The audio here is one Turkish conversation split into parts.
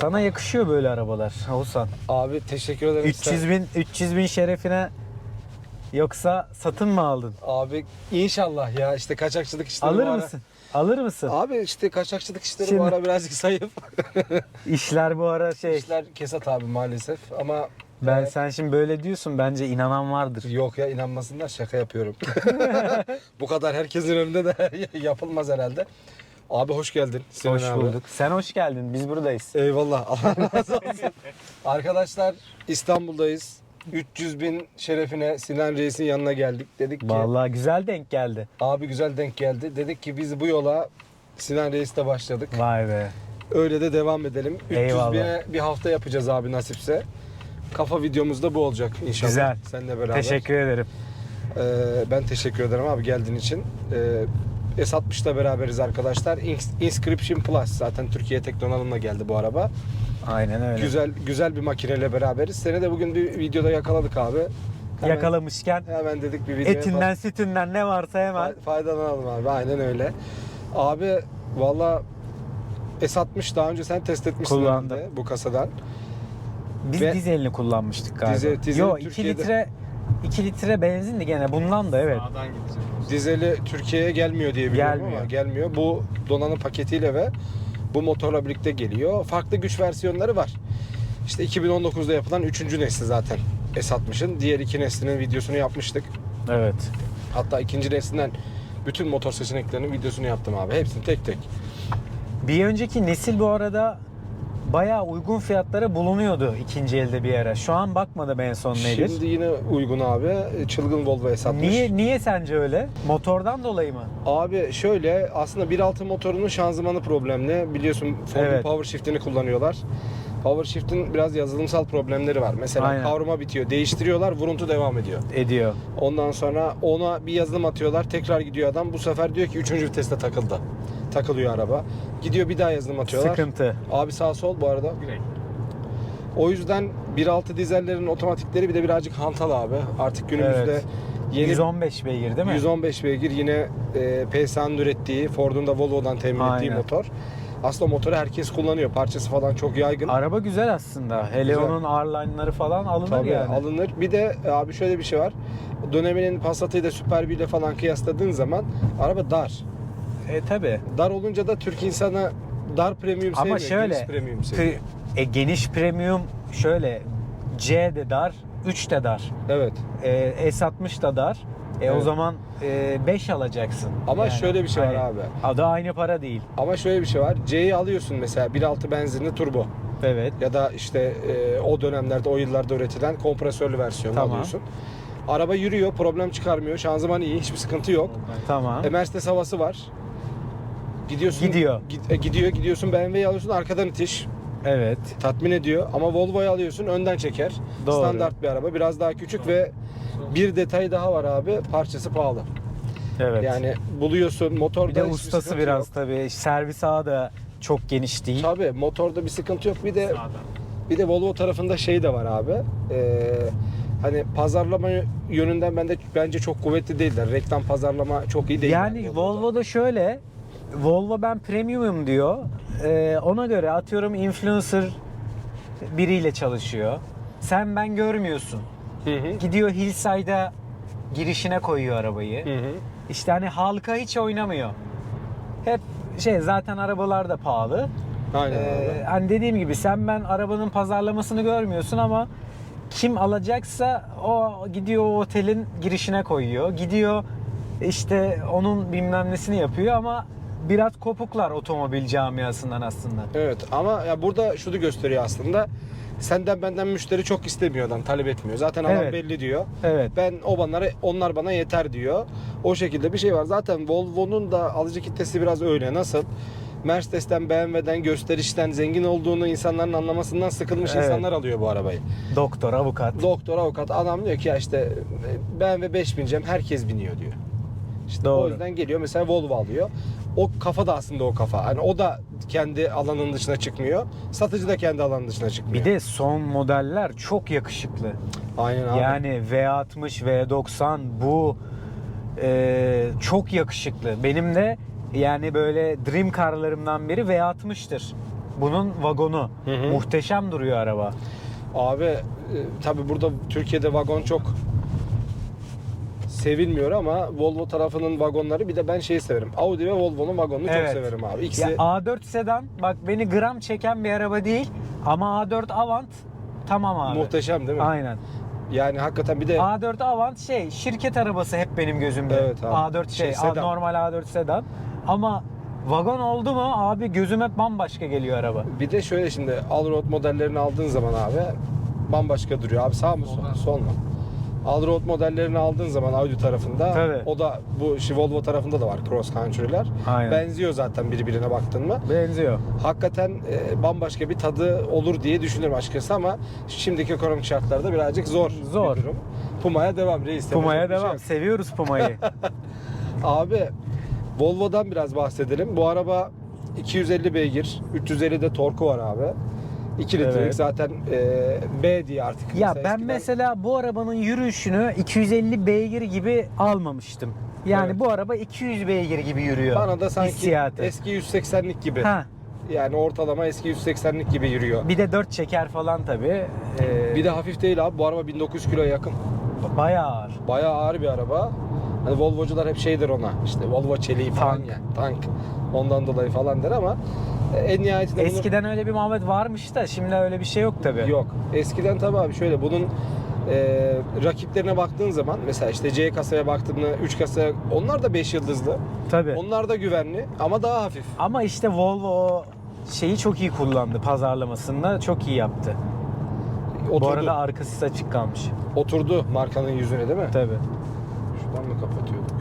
Sana yakışıyor böyle arabalar Oğuzhan. Abi teşekkür ederim. 300 bin 300 bin şerefine yoksa satın mı aldın? Abi inşallah ya işte kaçakçılık işleri Alır bu ara- mısın? Alır mısın? Abi işte kaçakçılık işleri Şimdi- bu ara birazcık zayıf. İşler bu ara şey. İşler kesat abi maalesef ama Ben sen şimdi böyle diyorsun bence inanan vardır. Yok ya inanmasınlar şaka yapıyorum. bu kadar herkesin önünde de yapılmaz herhalde. Abi hoş geldin. Sinan Hoş abi. bulduk. Sen hoş geldin. Biz buradayız. Eyvallah. Allah razı olsun. Arkadaşlar İstanbul'dayız. 300 bin şerefine Sinan Reis'in yanına geldik. Dedik ki Vallahi güzel denk geldi. abi güzel denk geldi. Dedik ki biz bu yola Sinan Reis'te başladık. Vay be. Öyle de devam edelim. 300 Eyvallah. bine bir hafta yapacağız abi nasipse. Kafa videomuz da bu olacak inşallah. Güzel. Seninle beraber. Teşekkür ederim. Ee, ben teşekkür ederim abi geldiğin için. Ee, S60'la beraberiz arkadaşlar. Ins- Inscription Plus zaten Türkiye Teknonalım'la geldi bu araba. Aynen öyle. Güzel güzel bir makineyle beraberiz. Seni de bugün bir videoda yakaladık abi. Hemen- Yakalamışken Hemen dedik bir video etinden sütünden ne varsa hemen. yapalım. Fa- faydalanalım abi. Aynen öyle. Abi valla S60 daha önce sen test etmişsin Kullandım. bu kasadan. Biz Ve- dizelini kullanmıştık galiba. Dizel- dizeli Yo 2 Türkiye'de- litre 2 litre benzindi gene bundan da evet. Sağdan gidecek. Dizeli Türkiye'ye gelmiyor diye biliyorum Gelmiyor. ama gelmiyor. Bu donanım paketiyle ve bu motorla birlikte geliyor. Farklı güç versiyonları var. İşte 2019'da yapılan 3. nesli zaten S60'ın. Diğer iki neslinin videosunu yapmıştık. Evet. Hatta ikinci neslinden bütün motor seçeneklerinin videosunu yaptım abi. Hepsini tek tek. Bir önceki nesil bu arada bayağı uygun fiyatlara bulunuyordu ikinci elde bir ara. Şu an bakmadım en son nedir. Şimdi yine uygun abi. Çılgın Volvo S60. Niye niye sence öyle? Motordan dolayı mı? Abi şöyle aslında 1.6 motorunun şanzımanı problemli. Biliyorsun Ford'un Evet. power shift'ini kullanıyorlar. Power shift'in biraz yazılımsal problemleri var. Mesela Aynen. kavruma bitiyor, değiştiriyorlar, vuruntu devam ediyor. Ediyor. Ondan sonra ona bir yazılım atıyorlar, tekrar gidiyor adam. Bu sefer diyor ki 3. viteste takıldı. Takılıyor araba. Gidiyor bir daha yazılım atıyorlar. Sıkıntı. Abi sağ sol bu arada. Direkt. O yüzden 1.6 dizellerin otomatikleri bir de birazcık hantal abi. Artık günümüzde Evet. yeni 115 beygir değil mi? 115 beygir yine e, PSA'nın ürettiği, Ford'un da Volvo'dan temin ettiği Aynen. motor. Aslında motoru herkes kullanıyor. Parçası falan çok yaygın. Araba güzel aslında. Hele Güzel. onun R-line'ları falan alınır Tabii yani. alınır. Bir de abi şöyle bir şey var. Döneminin Passat'ıyla Super B ile falan kıyasladığın zaman araba dar. E tabi. Dar olunca da Türk insanı dar premium Ama sevmiyor. şöyle geniş premium seviyor. E, geniş premium şöyle C de dar, 3 de dar. Evet. E, S60 da dar. E o Evet. zaman 5 alacaksın. Ama şöyle bir şey var hani abi. Adı aynı para değil. Ama şöyle bir şey var. C'yi alıyorsun mesela 1.6 benzinli turbo. Evet. ya da işte e, o dönemlerde o yıllarda üretilen kompresörlü versiyonu Tamam. alıyorsun. Araba yürüyor, problem çıkarmıyor. Şanzıman iyi, hiçbir sıkıntı yok. Tamam. E, Mercedes havası var. Gidiyorsun. Gidiyor. Gid- e, gidiyor, gidiyorsun BMW'yi alıyorsun arkadan itiş. Evet. Tatmin ediyor. Ama Volvo'yu alıyorsun önden çeker. Doğru. Standart bir araba. Biraz daha küçük ve bir detay daha var abi. Parçası pahalı. Evet. Yani buluyorsun motorda bir de hiçbir ustası sıkıntı biraz yok. tabii. Servis ağı da çok geniş değil. Tabii motorda bir sıkıntı yok. Bir de. Bir de Volvo tarafında şey de var abi. Ee, hani pazarlama yönünden bende bence çok kuvvetli değiller. Reklam pazarlama çok iyi değil. Yani Volvo'da. Volvo'da şöyle Volvo ben premiumum diyor. Ee, ona göre atıyorum influencer biriyle çalışıyor. Sen ben görmüyorsun. Hı hı. Gidiyor Hillside'a girişine koyuyor arabayı. Hı hı. İşte hani halka hiç oynamıyor. Hep şey zaten arabalar da pahalı. Aynen Ee, hani dediğim gibi sen ben arabanın pazarlamasını görmüyorsun ama kim alacaksa o gidiyor o otelin girişine koyuyor. Gidiyor işte onun bilmem nesini yapıyor ama biraz kopuklar otomobil camiasından aslında. Evet ama ya burada şunu gösteriyor aslında. Senden benden müşteri çok istemiyor adam, talep etmiyor. Zaten alan Evet. belli diyor. Evet. Ben o banlara, onlar bana yeter diyor. O şekilde bir şey var. Zaten Volvo'nun da alıcı kitlesi biraz öyle. Nasıl? Mercedes'ten, BMW'den, gösterişten, zengin olduğunu insanların anlamasından sıkılmış Evet. insanlar alıyor bu arabayı. Doktor, avukat. Doktor, avukat adam diyor ki ya işte BMW 5 bineceğim herkes biniyor diyor. İşte o Doğru. yüzden geliyor mesela Volvo alıyor. O kafa da aslında o kafa. Hani o da kendi alanının dışına çıkmıyor. Satıcı da kendi alanının dışına çıkmıyor. bir de son modeller çok yakışıklı. Aynen abi. Yani V60, V90 bu e, çok yakışıklı. Benim de yani böyle dream carlarımdan biri V60'tır. bunun vagonu. Hı hı. Muhteşem duruyor araba. Abi e, tabi burada Türkiye'de vagon çok sevilmiyor ama Volvo tarafının vagonları bir de ben şeyi severim. Audi ve Volvo'nun vagonunu Evet. çok severim abi. İkisi Ya A4 sedan bak beni gram çeken bir araba değil ama A4 Avant tamam abi. muhteşem değil mi? Aynen. Yani hakikaten bir de A4 Avant şey şirket arabası hep benim gözümde. Evet abi. A4 şey, Şey, A- sedan. normal A4 sedan. Ama vagon oldu mu abi gözüm hep bambaşka geliyor araba. bir de şöyle şimdi Allroad modellerini aldığın zaman abi bambaşka duruyor. Abi sağ mı sol, sol mu? Allroad modellerini aldığın zaman Audi tarafında Tabii. o da bu şey Volvo tarafında da var cross country'ler. Aynen. Benziyor zaten birbirine baktın mı? Benziyor. hakikaten e, bambaşka bir tadı olur diye düşünüyorum açıkçası ama şimdiki ekonomik şartlarda birazcık zor, Zor. bir durum. Puma'ya devam reis. Puma'ya şey devam. yok. Seviyoruz Puma'yı. Abi Volvo'dan biraz bahsedelim. Bu araba 250 beygir, 350 de torku var abi. 2 litrelik Evet. zaten e, B diye artık. ya ben eskiden- mesela bu arabanın yürüyüşünü 250 beygir gibi almamıştım. Yani Evet. bu araba 200 beygir gibi yürüyor. bana da sanki hissiyatı. eski 180'lik gibi. Ha, Yani ortalama eski 180'lik gibi yürüyor. bir de 4 çeker falan tabii. Ee, Bir de hafif değil abi. Bu araba 1900 kiloya yakın. bayağı ağır. Bayağı ağır bir araba. Hani Volvo'cular hep şeydir ona. İşte Volvo çeliği falan Tank. ya. Tank. Ondan dolayı falan der ama en nihayetinde Eskiden öyle bir muhabbet varmış da şimdi öyle bir şey yok tabii. yok. Eskiden tabii abi şöyle bunun e, rakiplerine baktığın zaman mesela işte C kasaya baktığında 3 kasaya onlar da 5 yıldızlı. Tabii. Onlar da güvenli ama daha hafif. Ama işte Volvo o şeyi çok iyi kullandı pazarlamasında. Çok iyi yaptı. Oturdu. Bu arada arka sis açık kalmış. Oturdu markanın yüzüne değil mi? Tabii. Şuradan mı kapatıyorduk? Yok.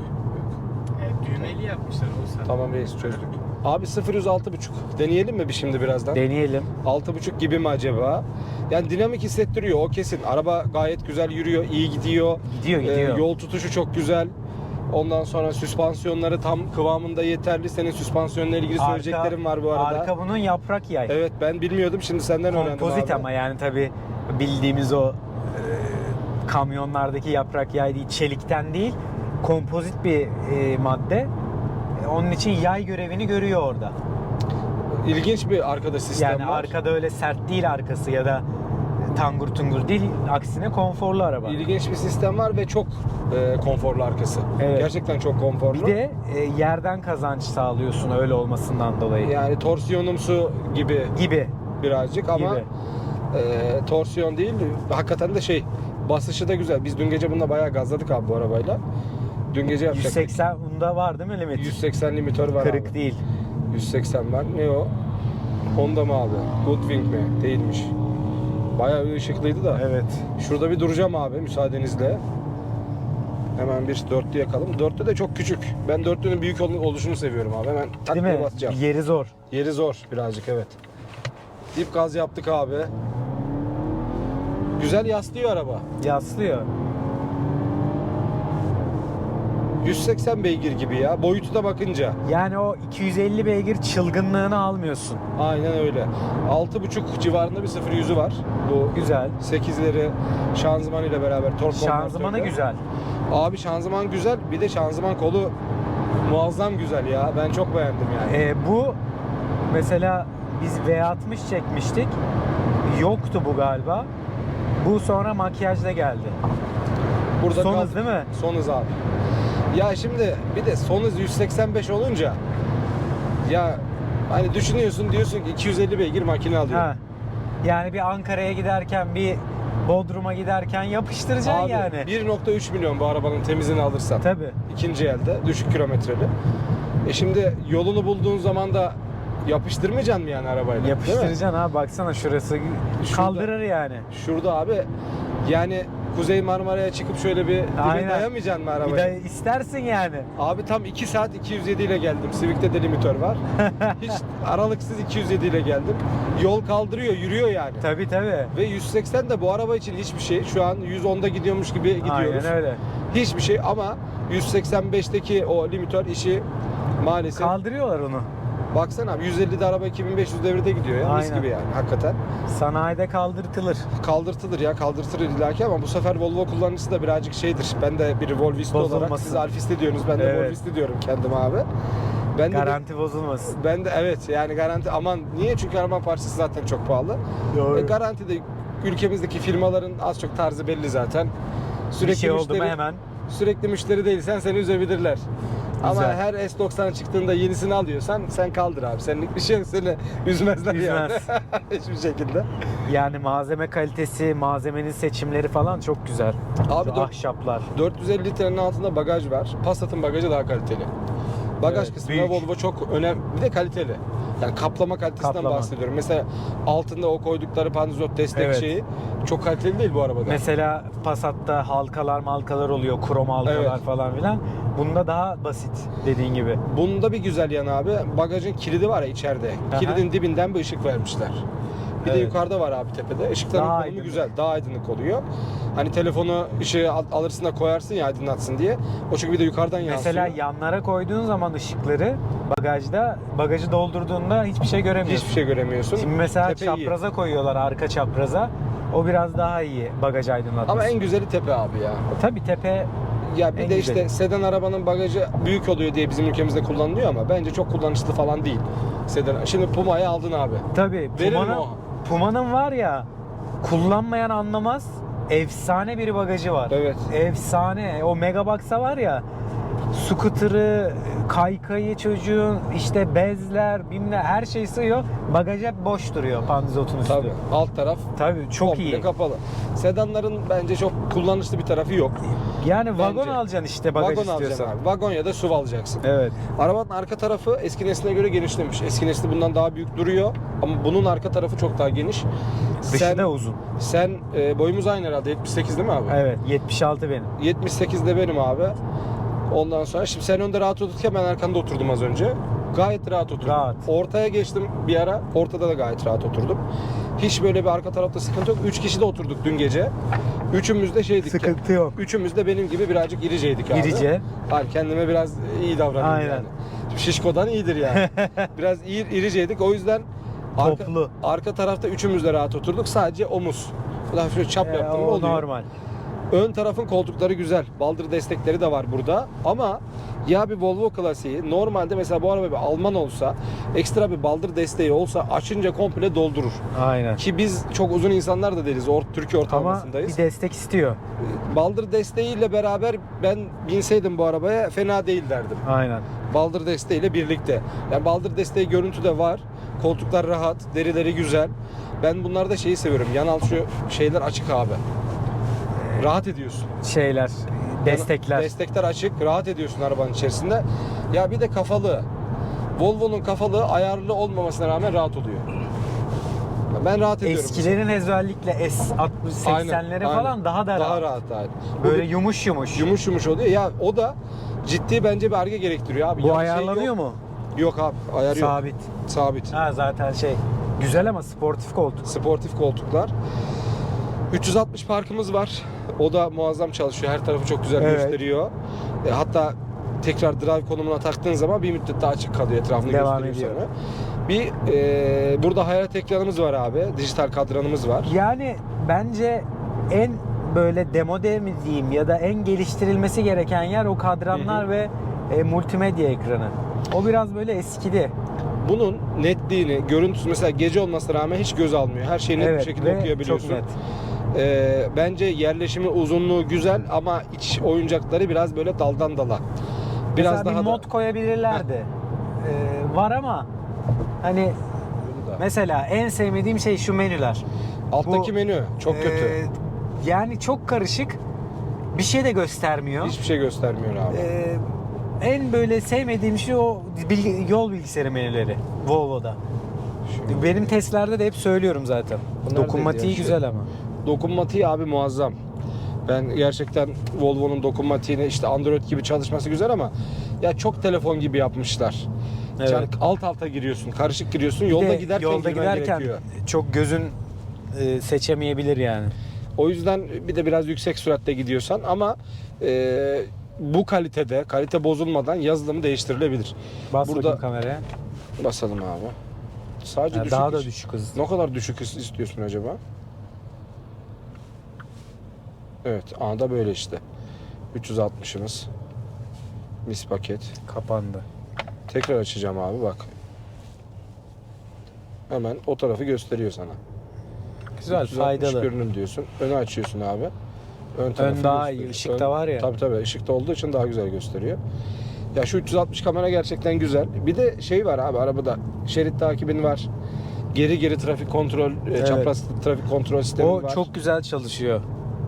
E, düğmeli yapmışlar olsa. Tamam reis çözdük. Abi 0 100 6.5. Deneyelim mi bir şimdi birazdan? Deneyelim. 6.5 gibi mi acaba? Yani dinamik hissettiriyor o kesin. Araba gayet güzel yürüyor, iyi gidiyor. Gidiyor Ee, gidiyor. yol tutuşu çok güzel. Ondan sonra süspansiyonları tam kıvamında yeterli. Senin süspansiyonla ilgili söyleyeceklerim var bu arada. Arka bunun yaprak yay. Evet ben bilmiyordum şimdi senden öğrendim Kompozit ama yani tabi bildiğimiz o e, kamyonlardaki yaprak yay değil, çelikten değil. Kompozit bir e, madde. Onun için yay görevini görüyor orada. İlginç bir arkada sistem yani var. arkada öyle sert değil arkası ya da tangur tungur değil. Aksine konforlu araba. İlginç bir sistem var ve çok e, konforlu arkası. Evet. Gerçekten çok konforlu. Bir de e, yerden kazanç sağlıyorsun öyle olmasından dolayı. yani torsiyonumsu gibi Gibi. birazcık ama Gibi. e, torsiyon değil hakikaten de şey basışı da güzel. Biz dün gece bununla bayağı gazladık abi bu arabayla. Dün gece yapacaktık. 180 bunda var değil mi limit? 180 limitör var Kırık abi. değil. 180 var. Ne o? Honda mı abi? Goodwing mi? Değilmiş. Bayağı ışıklıydı da. Evet. Şurada bir duracağım abi müsaadenizle. Hemen bir dörtlü yakalım. Dörtlü de çok küçük. Ben dörtlünün büyük ol- oluşunu seviyorum abi. Hemen tak diye basacağım. Yeri zor. Yeri zor birazcık evet. Dip gaz yaptık abi. Güzel yaslıyor araba. Yaslıyor. 180 beygir gibi ya. Boyutu da bakınca. Yani o 250 beygir çılgınlığını almıyorsun. Aynen öyle. 6.5 civarında bir 0 yüzü var. Bu Güzel. 8'leri şanzıman ile beraber tork Şanzımanı güzel. Abi şanzıman güzel. Bir de şanzıman kolu muazzam güzel ya. Ben çok beğendim yani. Ee, bu mesela biz V60 çekmiştik. Yoktu bu galiba. Bu sonra makyajla geldi. Burada Son hız değil mi? Son hız abi. Ya şimdi bir de son hız 185 olunca ya hani düşünüyorsun diyorsun ki 250 beygir makine alıyor. Ha. Yani bir Ankara'ya giderken bir Bodrum'a giderken yapıştıracaksın Abi yani. 1.3 milyon bu arabanın temizini alırsan. Tabii. İkinci elde düşük kilometreli. E şimdi yolunu bulduğun zaman da yapıştırmayacaksın mı yani arabayla? Yapıştıracaksın ha baksana şurası Şurada- kaldırır yani. Şurada abi yani Kuzey Marmara'ya çıkıp şöyle bir dibe Aynen. dayamayacaksın mı Bir arabayı? de istersin yani. Abi tam 2 saat 207 ile geldim. Civic'te de limitör var. Hiç aralıksız 207 ile geldim. Yol kaldırıyor, yürüyor yani. Tabii tabii. Ve 180 de bu araba için hiçbir şey. Şu an 110'da gidiyormuş gibi gidiyoruz. Aynen öyle. Hiçbir şey ama 185'teki o limitör işi maalesef. Kaldırıyorlar onu. Baksana abi 150'de araba 2500 devirde gidiyor ya. Mis Aynen. gibi yani hakikaten. Sanayide kaldırtılır. Kaldırtılır ya kaldırtılır illaki ama bu sefer Volvo kullanıcısı da birazcık şeydir. Ben de bir Volvisti olarak Bozulmasın. siz Alfisti diyorsunuz ben de Evet. Volvisti diyorum kendim abi. Ben de Garanti bozulmasın. ben de evet yani garanti aman niye? Çünkü araba parçası zaten çok pahalı. Doğru. E, garanti de ülkemizdeki firmaların az çok tarzı belli zaten. bir şey oldu mu hemen. sürekli müşteri değilsen seni üzebilirler. Ama her S90 çıktığında yenisini alıyorsan sen kaldır abi. Senlik bir şey seni üzmezler yani. Üzmez. Hiçbir şekilde. Yani malzeme kalitesi, malzemenin seçimleri falan çok güzel. Abi Şu dört- ahşaplar. 450 litrenin altında bagaj var. Passat'ın bagajı daha kaliteli. Bagaj Evet, kısmında büyük. Volvo çok önemli. Bir de kaliteli. Yani kaplama kalitesinden Kaplama. bahsediyorum. Mesela altında o koydukları pandizot destek Evet. şeyi çok kaliteli değil bu arabada. Mesela Passat'ta halkalar malkalar oluyor, krom halkalar Evet. falan filan. Bunda daha basit dediğin gibi. Bunda bir güzel yanı abi bagajın kilidi var ya içeride. Aha. Kilidin dibinden bir ışık vermişler. Bir de Evet. yukarıda var abi tepede. Işıkların Daha konumu aydınlık. güzel. Daha aydınlık oluyor. Hani telefonu ışığı al- alırsın da koyarsın ya aydınlatsın diye. O çünkü bir de yukarıdan yansıyor. Mesela yanlara koyduğun zaman ışıkları bagajda, bagajı doldurduğunda hiçbir şey göremiyorsun. Hiçbir şey göremiyorsun. Şimdi mesela Tepe iyi. çapraza koyuyorlar arka çapraza. O biraz daha iyi bagaj aydınlatması. Ama en güzeli tepe abi ya. Tabii tepe Ya bir En de güzeli. işte sedan arabanın bagajı büyük oluyor diye bizim ülkemizde kullanılıyor ama bence çok kullanışlı falan değil. Sedan. Şimdi Puma'yı aldın abi. tabii Verir mi Puma'nın o? Puma'nın var ya kullanmayan anlamaz. Efsane bir bagajı var. Evet. Efsane. O Megabox'a var ya scooter'ı, kaykayı çocuğun, işte bezler, bilmem her şey sığıyor. Bagaj hep boş duruyor pandizotun üstü. Tabii. Alt taraf Tabii çok komple iyi. kapalı. Sedanların bence çok kullanışlı bir tarafı yok. Yani vagon Bence. alacaksın işte bagaj Vagon istiyorsan. alacaksın abi. Vagon ya da SUV alacaksın. Evet. Arabanın arka tarafı eski nesline göre genişlemiş. Eski nesli bundan daha büyük duruyor ama bunun arka tarafı çok daha geniş. Dışı sen, da uzun. sen e, boyumuz aynı herhalde 78 değil mi abi? Evet 76 benim. 78'de benim abi. Ondan sonra şimdi sen önde rahat otururken ben arkanda oturdum az önce. Gayet rahat oturdum. Rahat. Ortaya geçtim bir ara. Ortada da gayet rahat oturdum. Hiç böyle bir arka tarafta sıkıntı yok. Üç kişi de oturduk dün gece. Üçümüz de şeydik. Sıkıntı yok. Üçümüz de benim gibi birazcık iriceydik abi. İrice. Hayır kendime biraz iyi davranıyorum Aynen. yani. Şişko'dan iyidir yani. biraz iyi, iriceydik. O yüzden arka, Toplu. arka tarafta üçümüz de rahat oturduk. Sadece omuz. Şöyle çap Ee, yaptım o oluyor. normal. Ön tarafın koltukları güzel. Baldır destekleri de var burada. Ama ya bir Volvo klasiği normalde mesela bu araba bir Alman olsa ekstra bir baldır desteği olsa açınca komple doldurur. Aynen. Ki biz çok uzun insanlar da değiliz. Or Türkiye Ama ortalamasındayız. bir destek istiyor. Baldır desteğiyle beraber ben binseydim bu arabaya fena değil derdim. Aynen. Baldır desteğiyle birlikte. Yani baldır desteği görüntü de var. Koltuklar rahat, derileri güzel. Ben bunlarda şeyi seviyorum. Yan alt şu şeyler açık abi. Rahat ediyorsun. Şeyler, destekler. Destekler açık, rahat ediyorsun arabanın içerisinde. Ya bir de kafalı. Volvo'nun kafalığı ayarlı olmamasına rağmen rahat oluyor. Ben rahat ediyorum. Eskilerin özellikle S60 Aynen, 80'leri aynen. falan daha da Daha rahat. rahat. aynen. Böyle bir yumuş yumuş. yumuş yumuş oluyor. Ya o da ciddi bence bir arge gerektiriyor abi. Bu şey ayarlanıyor yok. mu? Yok abi, ayarı yok. Sabit. Sabit. Ha zaten şey. Güzel ama sportif koltuk. Sportif koltuklar. 360 parkımız var. O da muazzam çalışıyor. Her tarafı çok güzel Evet. gösteriyor. E, hatta tekrar drive konumuna taktığın zaman bir müddet daha açık kalıyor etrafını Devam gösteriyor ediyor. sana. Bir e, burada hayalet ekranımız var abi. Dijital kadranımız var. Yani bence en böyle demode mi diyeyim ya da en geliştirilmesi gereken yer o kadranlar ve e, multimedya ekranı. O biraz böyle eskidi. Bunun netliğini, görüntüsü mesela gece olmasına rağmen hiç göz almıyor. Her şeyi net bir şekilde okuyabiliyorsun. Çok net. E, bence yerleşimi uzunluğu güzel ama iç oyuncakları biraz böyle daldan dala. Biraz Mesela daha bir da- mod koyabilirlerdi. Ee, var ama hani da- mesela en sevmediğim şey şu menüler. Alttaki Bu, menü çok kötü. Ee, yani çok karışık. Bir şey de göstermiyor. Hiçbir şey göstermiyor abi. Ee, en böyle sevmediğim şey o bilgi- yol bilgisayarı menüleri Volvo'da. Şu- Benim testlerde de hep söylüyorum zaten. Bunlar Dokunmatiği şey. güzel ama. Dokunmatiği abi muazzam. Ben gerçekten Volvo'nun dokunmatiğini işte Android gibi çalışması güzel ama ya çok telefon gibi yapmışlar. Evet. Yani alt alta giriyorsun, karışık giriyorsun. Yolda de giderken yolda giderken gerekiyor. çok gözün e, seçemeyebilir yani. O yüzden bir de biraz yüksek süratte gidiyorsan ama e, bu kalitede, kalite bozulmadan yazılımı değiştirilebilir. Bas Burada- kameraya. Basalım abi. Sadece Ha, düşük daha da düşük hız. Ne kadar düşük hız istiyorsun acaba? Evet, A'da böyle işte. 360'ımız. Mis paket. Kapandı. Tekrar açacağım abi bak. Hemen o tarafı gösteriyor sana. Güzel, 360 faydalı. görünüm diyorsun. Önü açıyorsun abi. Ön, tarafı daha iyi, gösteriyor. ışık da var ya. Tabii tabii ışıkta olduğu için daha güzel gösteriyor. Ya şu 360 kamera gerçekten güzel. Bir de şey var abi arabada şerit takibin var. Geri geri trafik kontrol, e, Evet. çapraz trafik kontrol sistemi O var. çok güzel çalışıyor.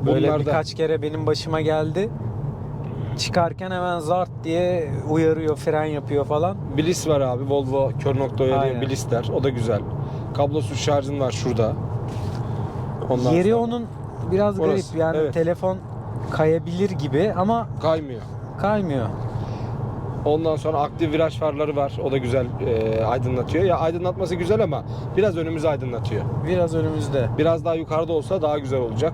Böyle Bunlar da- birkaç kere benim başıma geldi. Çıkarken hemen zart diye uyarıyor, fren yapıyor falan. Bliss var abi. Volvo kör nokta uyarıya Aynen. Bliss der. O da güzel. Kablosuz şarjın var şurada. Ondan Yeri sonra- onun biraz Orası, garip. Yani evet. telefon kayabilir gibi ama kaymıyor. kaymıyor. Ondan sonra aktif viraj farları var. O da güzel e, aydınlatıyor. Ya aydınlatması güzel ama biraz önümüzü aydınlatıyor. Biraz önümüzde. Biraz daha yukarıda olsa daha güzel olacak.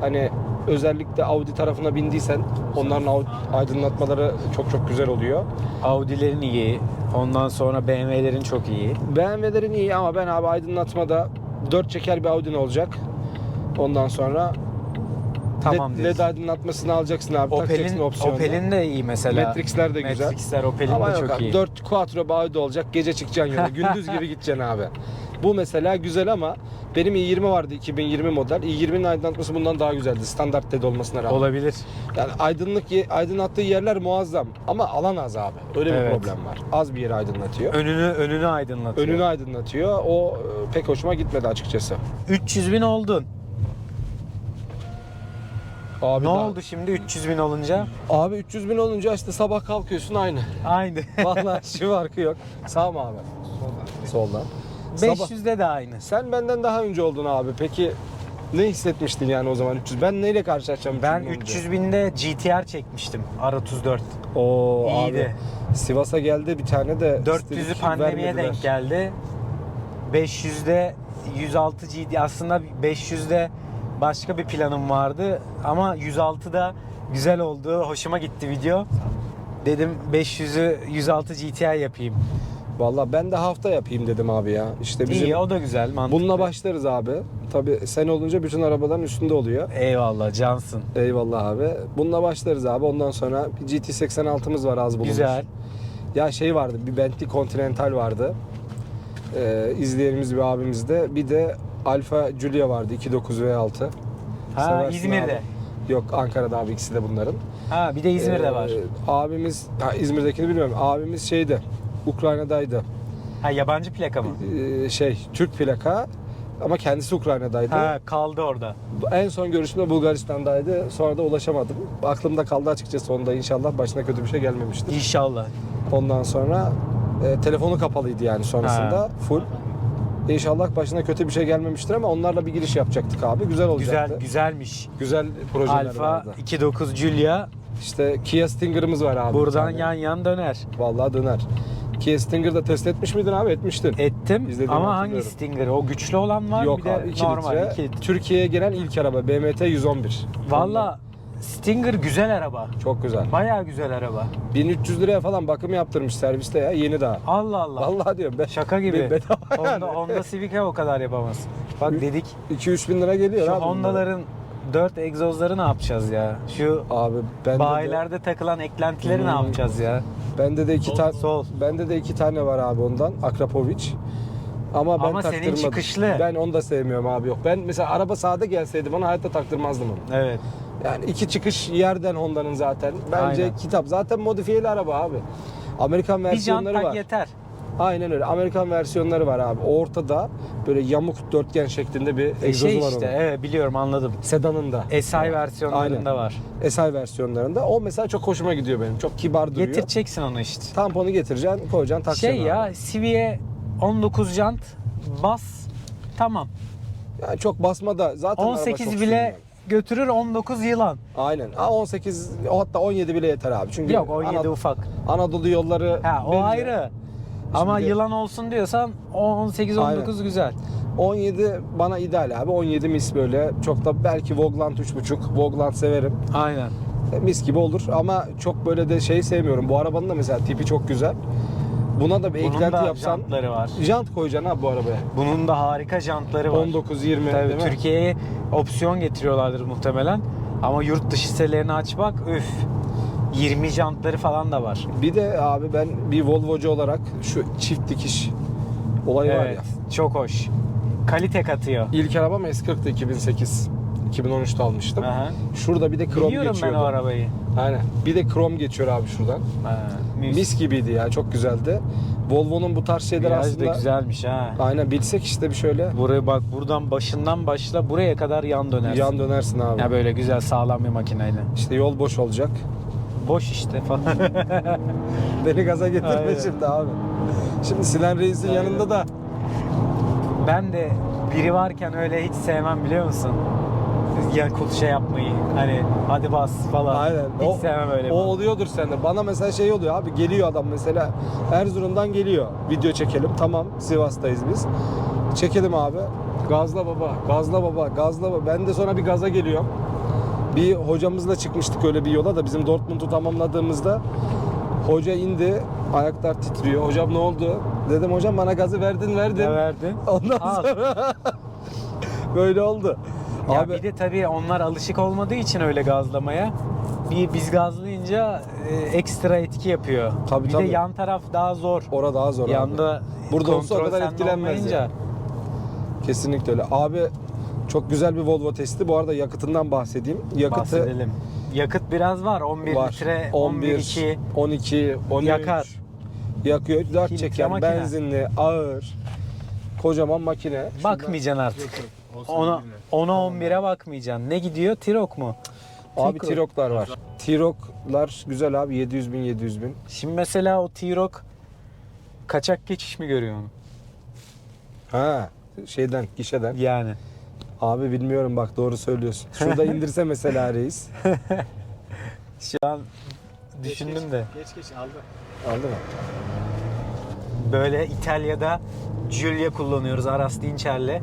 Hani özellikle Audi tarafına bindiysen onların aydınlatmaları çok çok güzel oluyor. Audi'lerin iyi. Ondan sonra BMW'lerin çok iyi. BMW'lerin iyi ama ben abi aydınlatmada 4 çeker bir Audi'nin olacak. Ondan sonra Tamam LED, diyorsun. LED aydınlatmasını alacaksın abi. takacaksın Opel'in opsiyonda. Opel'in de iyi mesela. Matrix'ler de güzel. Matrix'ler Opel'in Ama de yok çok abi, iyi. 4 quattro bir Audi olacak. Gece çıkacaksın yola. Gündüz gibi gideceksin abi. Bu mesela güzel ama benim i20 vardı 2020 model. i20'nin aydınlatması bundan daha güzeldi. Standart LED olmasına rağmen. Olabilir. Yani aydınlık aydınlattığı yerler muazzam ama alan az abi. Öyle bir Evet. problem var. Az bir yeri aydınlatıyor. Önünü önünü aydınlatıyor. Önünü aydınlatıyor. O e, pek hoşuma gitmedi açıkçası. 300 bin oldun. Abi ne daha- oldu şimdi 300 bin olunca? Abi 300 bin olunca işte sabah kalkıyorsun aynı. Aynı. Vallahi şu farkı yok. Sağ mı abi? Soldan. Sabah- 500'de de aynı. Sen benden daha önce oldun abi. Peki ne hissetmiştin yani o zaman 300? Ben neyle karşılaşacağım? Ben 300 bin 300 binde GTR çekmiştim. R34. Oo İyiydi. abi. Sivas'a geldi bir tane de 400'ü istedik, pandemiye vermediler. denk geldi. 500'de 106 GT aslında 500'de başka bir planım vardı ama 106'da güzel oldu. Hoşuma gitti video. Dedim 500'ü 106 GTI yapayım. Vallahi ben de hafta yapayım dedim abi ya. İşte bizim İyi o da güzel mantıklı. bununla başlarız abi. Tabi sen olunca bütün arabaların üstünde oluyor. Eyvallah cansın. Eyvallah abi. Bununla başlarız abi. Ondan sonra bir GT86'mız var az bulunmuş. Güzel. Ya şey vardı bir Bentley Continental vardı. Ee, izleyenimiz bir abimizde. Bir de Alfa Giulia vardı 2.9 V6. Ha Seversin İzmir'de. abi. Yok Ankara'da abi ikisi de bunların. Ha bir de İzmir'de Ee, var. Abimiz, ha, İzmir'dekini bilmiyorum. Abimiz şeydi, Ukrayna'daydı. Ha yabancı plaka mı? Ee, şey, Türk plaka ama kendisi Ukrayna'daydı. Ha kaldı orada. En son görüşme Bulgaristan'daydı. Sonra da ulaşamadım. Aklımda kaldı açıkçası onda inşallah başına kötü bir şey gelmemiştir. İnşallah. Ondan sonra e, telefonu kapalıydı yani sonrasında Ha. full. İnşallah başına kötü bir şey gelmemiştir ama onlarla bir giriş yapacaktık abi. Güzel olacaktı. Güzel güzelmiş. Güzel projeler Alfa vardı. 29 Giulia İşte Kia Stinger'ımız var abi. bir buradan tane. yan yan döner. Vallahi döner. Kia Stinger'da test etmiş miydin abi? Etmiştin. Ettim İzlediğimi ama hangi hatırlıyorum. Stinger? O güçlü olan var Yok bir de abi 2 normal litre. iki litre. Türkiye'ye gelen ilk araba BMT 111. Valla Stinger güzel araba. Çok güzel. Bayağı güzel araba. 1300 liraya falan bakım yaptırmış serviste ya yeni daha. Allah Allah. Vallahi diyorum ben. Şaka gibi. Bedava yani. Honda, Honda Civic'e o kadar yapamaz. Bak dedik 2-3 bin lira geliyor şu abi. bunlara. Honda'ların 4 egzozları ne yapacağız ya? Şu Abi bende de, bayilerde takılan eklentileri ne Hmm. yapacağız ya? Bende de iki tane sol. bende de iki tane var abi ondan Akrapovic. Ama ben Ama senin taktırmadım. çıkışlı. Ben onu da sevmiyorum abi yok. Ben mesela araba sağda gelseydi bana hayatta taktırmazdım onu. Evet. Yani iki çıkış yerden Honda'nın zaten. Bence Aynen. kitap. Zaten modifiyeli araba abi. Amerikan Bir jant versiyonları tak var. yeter. Aynen öyle. Amerikan versiyonları var abi. Ortada böyle yamuk dörtgen şeklinde bir E egzozu şey var işte onun. evet biliyorum anladım. Sedanında. SI versiyonlarında Aynen. var. SI versiyonlarında. O mesela çok hoşuma gidiyor benim. Çok kibar duruyor. Getireceksin onu işte. Tamponu getireceksin, koyacaksın, takacaksın. Şey abi. ya Civi'ye 19 jant bas tamam. Yani çok basma da zaten araba 18 çok bile götürür 19 yılan. Aynen. Ha 18 o hatta 17 bile yeter abi. Çünkü Yok 17 Ana- ufak. Anadolu yolları Ha o belli. ayrı. Ama Şimdi- yılan olsun diyorsan 18 19 güzel. 17 bana ideal abi. 17 mis böyle. Çok da belki Vogland 3.5. Vogland severim. Aynen. E, Mis gibi olur ama çok böyle de şey sevmiyorum. Bu arabanın da mesela tipi çok güzel. Buna da bir Bunun eklenti da yapsan jantları var. jant koyacaksın abi bu arabaya. Bunun da harika jantları var. 19 20 Tabii değil mi? Türkiye'ye opsiyon getiriyorlardır muhtemelen. Ama yurt dışı sitelerini aç bak üf. 20 jantları falan da var. Bir de abi ben bir Volvo'cu olarak şu çift dikiş olayı var ya. Evet, çok hoş. Kalite katıyor. İlk arabam S40'tı 2008. 2013'te almıştım. Aha. Şurada bir de krom Biliyorum ben geçiyordu. o arabayı. Aynen. Bir de krom geçiyor abi şuradan. Ha, mis. Mis gibiydi ya. Çok güzeldi. Volvo'nun bu tarz şeyler Viraj aslında da güzelmiş ha. Aynen bilsek işte bir şöyle Buraya bak buradan başından başla buraya kadar yan dönersin. yan dönersin abi. Ya böyle güzel sağlam bir makineyle. İşte yol boş olacak. Boş işte falan. Beni gaza getirme Aynen. şimdi abi. Şimdi Sinan Reis'in Aynen. yanında da ben de biri varken öyle hiç sevmem biliyor musun? Ya kul şey yapmayı. Hani hadi bas falan. Aynen. Hiç o, sevmem öyle. O oluyordur sende. Bana mesela şey oluyor abi geliyor adam mesela Erzurum'dan geliyor. Video çekelim. Tamam Sivas'tayız biz. Çekelim abi. Gazla baba, gazla baba, gazla baba. Ben de sonra bir gaza geliyorum. Bir hocamızla çıkmıştık öyle bir yola da bizim Dortmund'u tamamladığımızda hoca indi. Ayaklar titriyor. Hocam ne oldu? Dedim hocam bana gazı verdin verdin. Ne verdin? Ondan Al. sonra böyle oldu. Ya abi bir de tabii onlar alışık olmadığı için öyle gazlamaya. Bir biz gazlayınca e, ekstra etki yapıyor. Tabii, bir tabii. de yan taraf daha zor. orada daha zor abi. Yanda Burada olsa o kontrol kadar sende etkilenmez olmayınca. Kesinlikle öyle. Abi çok güzel bir Volvo testi. Bu arada yakıtından bahsedeyim. Yakıtı Bahsedelim. Yakıt biraz var. 11 var. litre, 11, 2. 12, 13. Yakar. Yakıyor. 4 Litre çeker, makine. benzinli, ağır. Kocaman makine. Bakmayacaksın artık. Ona ona 11'e bakmayacaksın. Ne gidiyor? Tirok mu? Abi. Tirok'lar var. Tirok'lar güzel abi 700 bin 700 bin. Şimdi mesela o T-Roc kaçak geçiş mi görüyor onu? Ha şeyden gişeden. Yani. Abi bilmiyorum bak doğru söylüyorsun. Şurada indirse mesela reis. Şu an düşündüm de. Geç geç aldı. Aldı mı? Böyle İtalya'da Giulia kullanıyoruz Aras Dinçer'le.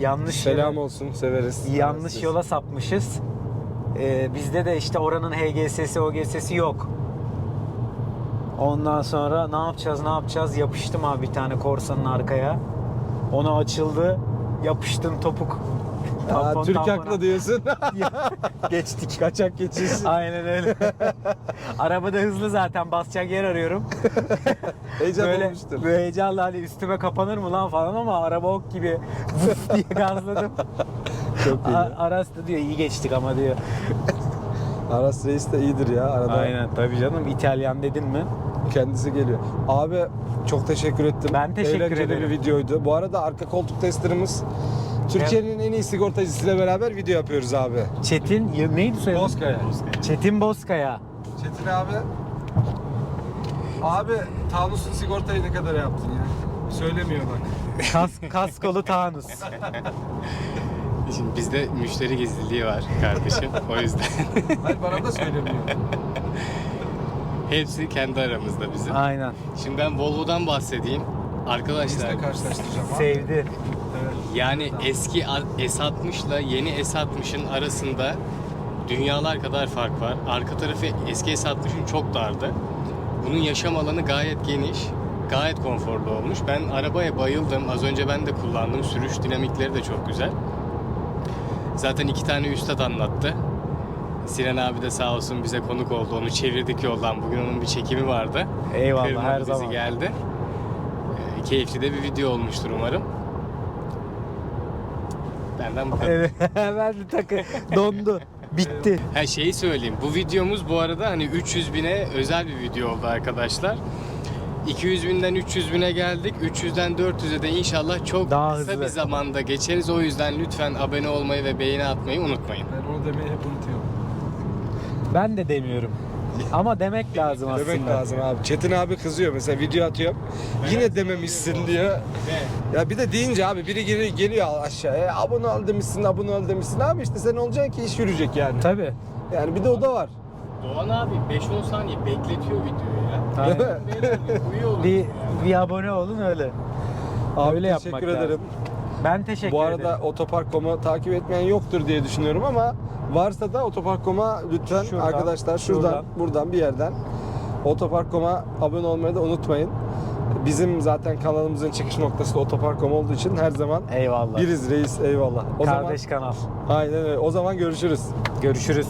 Yanlış Selam yola, olsun severiz. yanlış yola sapmışız. Ee, bizde de işte oranın HGS'si, OGS'si yok. Ondan sonra ne yapacağız, ne yapacağız? Yapıştım abi bir tane korsanın arkaya. Onu açıldı. Yapıştım topuk. Aa, Tampon, Türk tampona. haklı diyorsun. Geçtik. Kaçak geçiş. Aynen öyle. Arabada hızlı zaten basacak yer arıyorum. Heyecan böyle, olmuştur. böyle heyecanla hani üstüme kapanır mı lan falan ama araba ok gibi vuf diye gazladım. Çok iyi. Aras da diyor iyi geçtik ama diyor. Aras Reis de iyidir ya arada. Aynen tabii canım İtalyan dedin mi? Kendisi geliyor. Abi çok teşekkür ettim. Ben teşekkür Eğlenceli ederim. bir videoydu. Bu arada arka koltuk testerımız Türkiye'nin en iyi sigortacısıyla beraber video yapıyoruz abi. Çetin ya neydi soyadı? Bozkaya. Çetin Bozkaya. Çetin abi. Abi Tanus'un sigortayı ne kadar yaptın ya? Söylemiyor bak. Kas, kaskolu Tanus. Şimdi bizde müşteri gizliliği var kardeşim. o yüzden Hayır bana da söylemiyor. hepsi kendi aramızda bizim. Aynen. Şimdi ben Volvo'dan bahsedeyim. Arkadaşlar karşılaştıracağım Sevdi. Yani eski S60 ile yeni S60'ın arasında dünyalar kadar fark var. Arka tarafı eski S60'ın çok dardı. Bunun yaşam alanı gayet geniş. Gayet konforlu olmuş. Ben arabaya bayıldım. Az önce ben de kullandım. Sürüş dinamikleri de çok güzel. Zaten iki tane üstad anlattı. Sinan abi de sağ olsun bize konuk oldu. Onu çevirdik yoldan. Bugün onun bir çekimi vardı. Eyvallah Kırmadı her bizi zaman. geldi. Ee, keyifli de bir video olmuştur umarım. Benden bu kadar. Evet. ben de takı dondu. Bitti. Ha şeyi söyleyeyim. Bu videomuz bu arada hani 300 bine özel bir video oldu arkadaşlar. 200 binden 300 bine geldik. 300'den 400'e de inşallah çok Daha kısa hızlı. bir zamanda geçeriz. O yüzden lütfen abone olmayı ve beğeni atmayı unutmayın. Ben onu demeyi hep unutuyorum. Ben de demiyorum. Ama demek lazım aslında. Demek lazım abi. Çetin abi kızıyor mesela video atıyorum. Yine dememişsin diyor. Ya bir de deyince abi biri geri geliyor aşağıya. Abone ol demişsin, abone ol demişsin. Abi işte sen olacak ki iş yürüyecek yani. Tabii. Yani bir de o da var. Doğan abi 5-10 saniye bekletiyor videoyu ya. Beyler bir uyuyor bir, abone olun öyle. Abi Öyle teşekkür yapmak ederim. Ben teşekkür Bu arada ederim. Otopark.com'u takip etmeyen yoktur diye düşünüyorum ama varsa da Otopark.com'a lütfen Şuradan, arkadaşlar şuradan, şuradan. buradan bir yerden Otopark.com'a abone olmayı da unutmayın. Bizim zaten kanalımızın çıkış noktası da Otopark.com olduğu için her zaman Eyvallah. biriz reis eyvallah. O Kardeş kanal. zaman aynen öyle. O zaman görüşürüz. Görüşürüz.